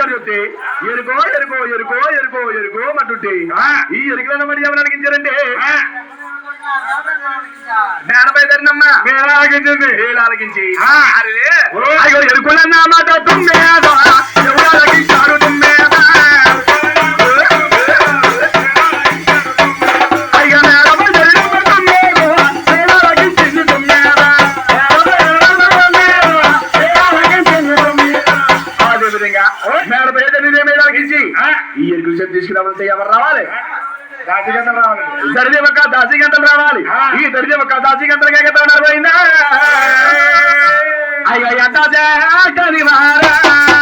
జరుగుతే ఎరుకో ఎరుకో ఎరుకో ఎరుకో ఎరుకో మట్టుంటే ఈ ఎరికలను మరి ఎవరు అడిగించారంటే మేడపై ధరినమ్మా మేడ ఆలకించింది మేడ ఆలకించి అరే ఎరుకులన్న మాట దరిదే ఒక దాసిగంటలు రావాలి. ఈ దరిదే ఒక దాసిగంటలు కాక నడబోయిందా అయ్యో దాసి మారా ఆ,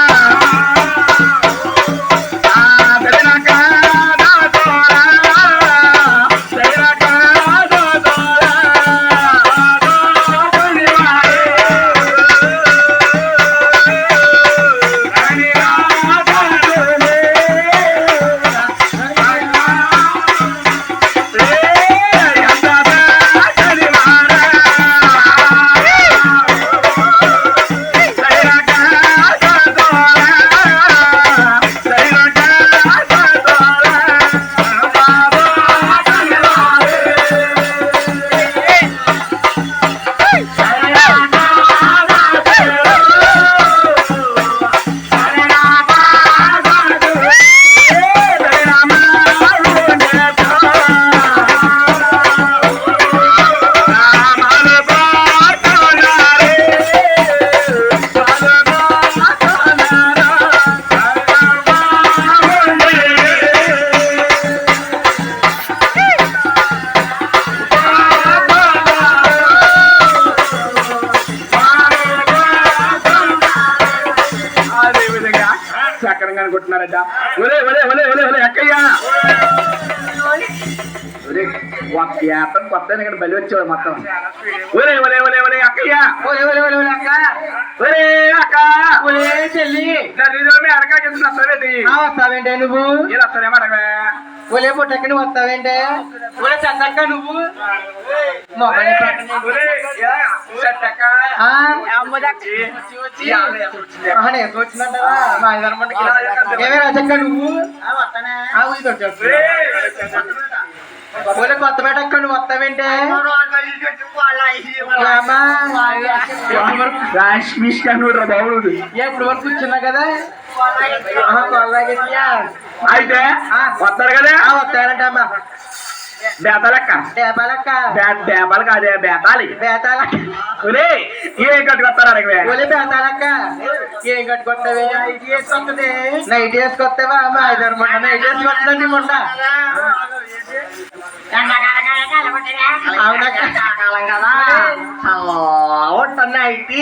అనుకుంటున్నారట ఒరే ఒరే ఒరే ఒరే ఒరే ఎక్కయ్యా ఒరే ఏతం కొత్త ఇక్కడ బలి వచ్చేవాడు మొత్తం ఒరే ఒరే ఒరే ఒరే అక్కయ్యా ఒలే ఒలే ఒలే ఒలే అక్క ఒరే అక్క ఒలే చెల్లి అడగా వస్తావేంటి ఆ వస్తావేంటే నువ్వు ఇలా వస్తానేమో అడగవే ఒలే పుట్టక్క నువ్వు వస్తావేంటే? ఒలే నువ్వు? చెట్టక్క. ఆయన అనమాట. ఏమే రాజక్క నువ్వు? ఇది వచ్చేస్తుంది. ఒరే, ఒలే కొత్తపేట అక్క నువ్వు వస్తావేంటే ఏమ్మా? రాష్మిష్ కన్నుడు రా బాబు ఏ, ఇప్పుడు వరకు కూర్చున్నా కదా? అయితే ఆ. వస్తారు కదా ఆ, వస్తానంటమ్మా బేతాలక్క డేపాలక్క బే- బేతాలు కాదే బేతాలి బేతాలక్క ఒరే ఏ కట్టుకొస్తారు అడగవే ఒలే బేతాలక్క ఏం కట్టుకొస్తావే నైట్ వేసుకొస్తావా మా ఐదారు మొండ నైట్ వేసుకొస్తుందండి మొండ అవునక్క నైట్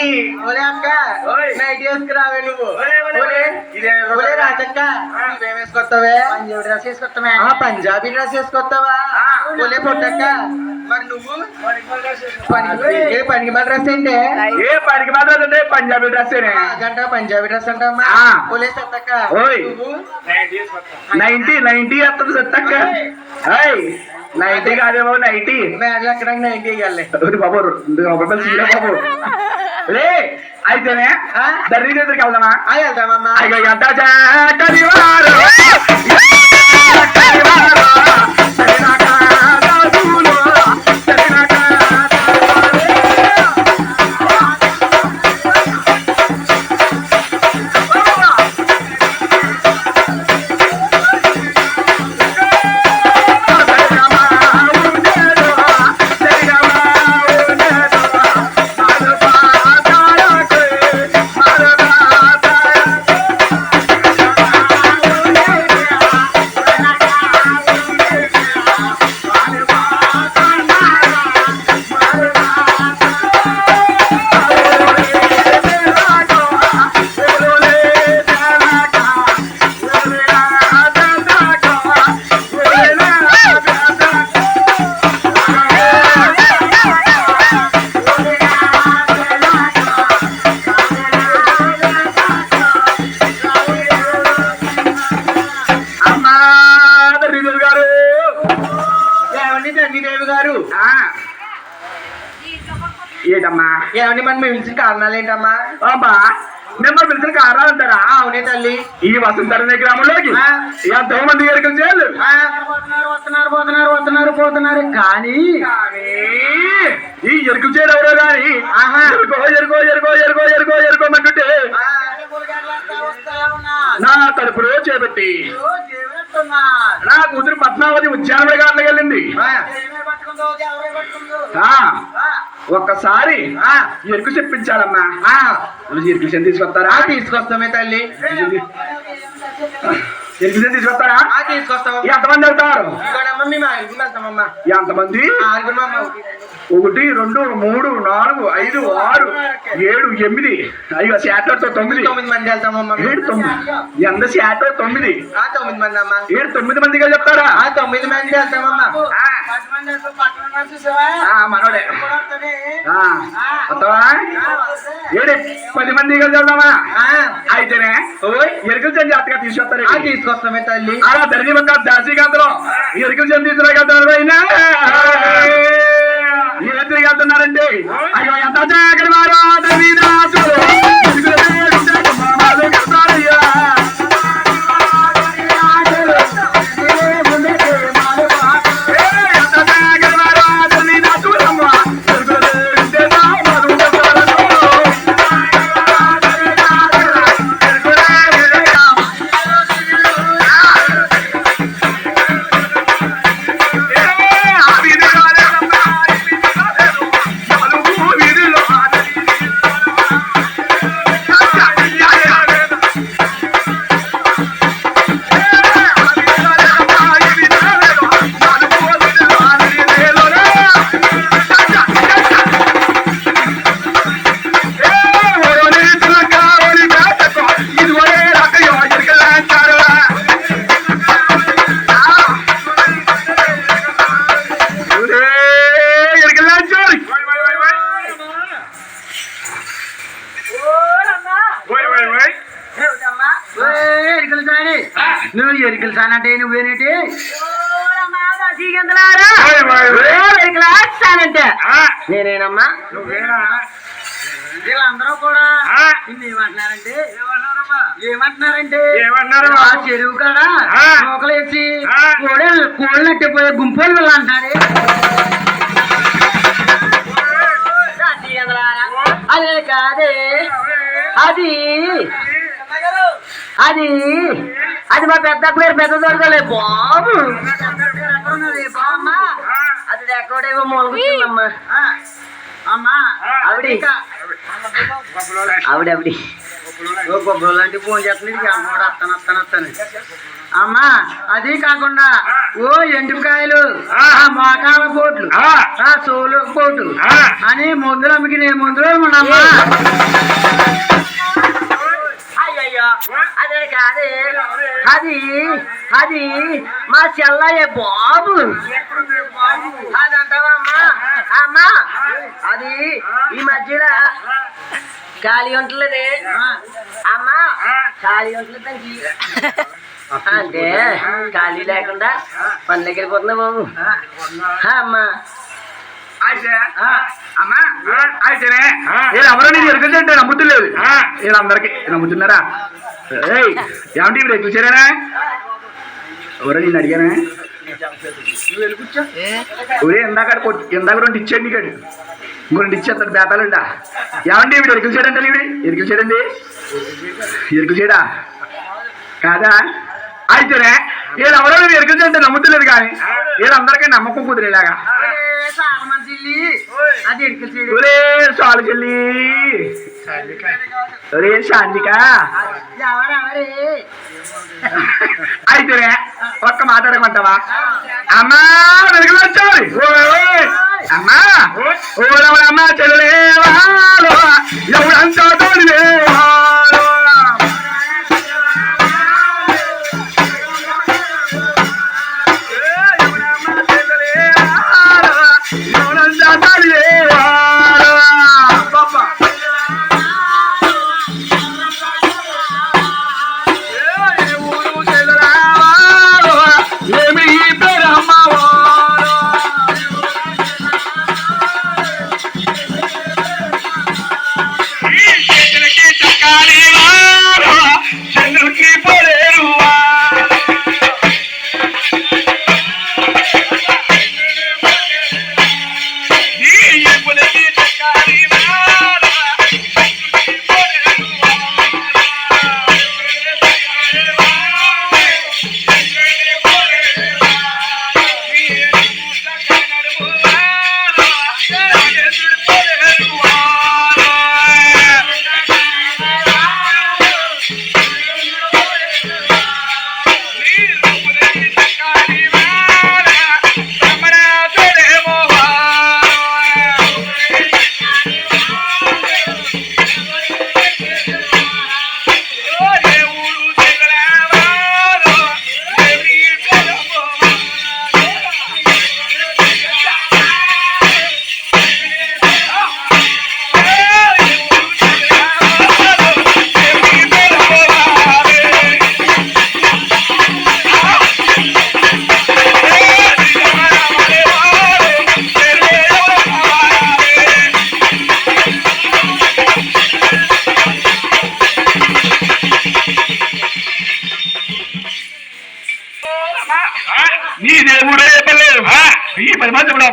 ఒలే అక్క ఓయ్. నైట్ వేసుకురావే నువ్వు ఒలే, ఒలే, ఒలే ఇదే ఒలే రాజక్క నువ్వేం వేసుకొస్తావే డ్రెస్ వేసుకొస్తావా పంజాబీ డ్రెస్ వేసుకొస్తావా. ఒలే పొట్టక్క మరి నువ్వు పనికి ఏ పనికి మన డ్రెస్ ఏంటి ఏ పనికి అంటే పంజాబీ డ్రెస్ గంట పంజాబీ డ్రెస్ సత్తక్క. నువ్వు నైన్టీ నైన్టీ వస్తుంది సత్తక్క నైన్టీ కాదే బాబు నైన్టీ మేడలు ఎక్కడ నైన్టీ వేయాలి ఒకటి బాబు రెండు రూపాయలు సీరే బాబు రే అయితేనే ఆ? దర్రీ దగ్గరికి వెళ్దామా ఆ, వెళ్దామమ్మా అయ్యో ఎంత ఏంటమ్మా ఏమండి మనం పిలిచిన కారణాలు ఏంటమ్మా? అమ్మా మిమ్మల్ని పిలిచిన కారణాలు అంటారా? అవునే తల్లి. ఈ వసంతరనే గ్రామంలోకి. ఎంతో మంది ఎరుకలు చేయాలి? వస్తున్నారు పోతున్నారు వస్తున్నారు పోతున్నారు కానీ కానీ ఈ ఎరుకు చేయడం ఎవరో ఆహా. ఎరుకో ఎరుకో ఎరుకో ఎరుకో ఎరుకో ఎరుకో అంటుంటే ఆ, నా తలుపులో చేపట్టి. నా కూతురు పద్మావతి ఉద్యానవడి గారికి వెళ్ళింది. ఒక్కసారి ఆ, ఎరుకు చెప్పించాలమ్మా. ఆ. ఎరుకు తీసుకొస్తారా? తీసుకొస్తామే తల్లి. చెంది తీసుకొస్తారా? ఎంతమంది వెళ్తారు? ఎంతమంది? ఒకటి రెండు మూడు నాలుగు ఐదు ఆరు ఏడు ఎనిమిది. అయ్యో శాటర్తో తొమ్మిది. తొమ్మిది మంది వెళ్తామమ్మా ఏడు తొమ్మిది. ఎంత శాటర్ తొమ్మిది. ఆ తొమ్మిది మంది అమ్మా. ఏడు తొమ్మిది మందిగా చెప్తారా? ఆ తొమ్మిది మంది వెళ్తామమ్మా మంది మనోడే. ఏడు పది మందిగా వెళ్దామా? ఆ, అయితేనే. ఎరుకలు జాతగా తీసుకొస్తారు ఆ, తల్లి. అలా ధరణి ఒక దాసికాంతలో ఎరుకలు చెంది తీసుకురాగలుగుతారు అయినా ఎదురుగలుగుతున్నారండి అయ్యో ఎంత జాగ్రత్త నేనేనమ్మా? వీళ్ళందరూ కూడా ఏమంటున్నారంటే? ఏమంటున్నారంటే? ఏమన్నారు ఆ చెరువు కాడ ఆ. కోడలు కోళ్ళు నట్టిపోయే గుంపులు వీళ్ళు. అదే కాదే. అది అది అది మా పెద్ద పేరు పెద్ద దొరకలే బాబు. బామ్మ? అది ఎక్కడేమో అమ్మా ఆవిడ ఆవిడ ఆవిడ ఓ లాంటి ఫోన్ చేస్తుంది అమ్మోడు అమ్మా అది కాకుండా ఓ ఎండుకాయలు మోకాల పోట్లు ఆ. సోలు పోటు ఆ. అని మందులు అమ్మికి నేను మందులు అదే కాదే. అది అది మా చెల్లయ్య బాబు. అదంటావా అమ్మా? అమ్మా అది ఈ మధ్యలో గాలి ఉంటలేదే. అమ్మా గాలి ఉంటలేదండి అంటే గాలి లేకుండా పని దగ్గరికి పోతున్నా బాబు అమ్మా అయితేనే ఎవరో నేను ఎరుకంటే నమ్ముతులేదు వీళ్ళందరికీ నమ్ముతున్నారా ఏయ్ ఏమంటే ఇప్పుడు ఎక్కువ చేరానా ఎవరో నేను అడిగానా ఒరే ఇందాక ఇందాక రెండు ఇచ్చాడు నీకాడు ఇంకో రెండు ఇచ్చేస్తాడు బేతాలుండా ఏమండి ఇప్పుడు ఎరుకులు చేయడంటే ఇవి ఎరుకులు చేయడండి ఎరుకులు చేయడా కాదా అయితేనే వీళ్ళు ఎవరో నేను ఎరుకులు చేయడంటే నమ్ముతులేదు కానీ వీళ్ళందరికీ నమ్మకం కుదిరేలాగా అది ఎడుకలు చేయడం ఒరే సాలు చెల్లి ఒరే శాంతిక ఎవరెవరే అయితేనే ఒక్క మాట్లాడమంటావా అమ్మా వెనుకలు వచ్చారు అమ్మా ఓడవడమ్మా చెల్లెవాలో ఎవడంతా తోడివేవాలో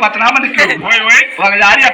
పది మంది ఇప్పుడు పత్తనామందికి ఒకసారి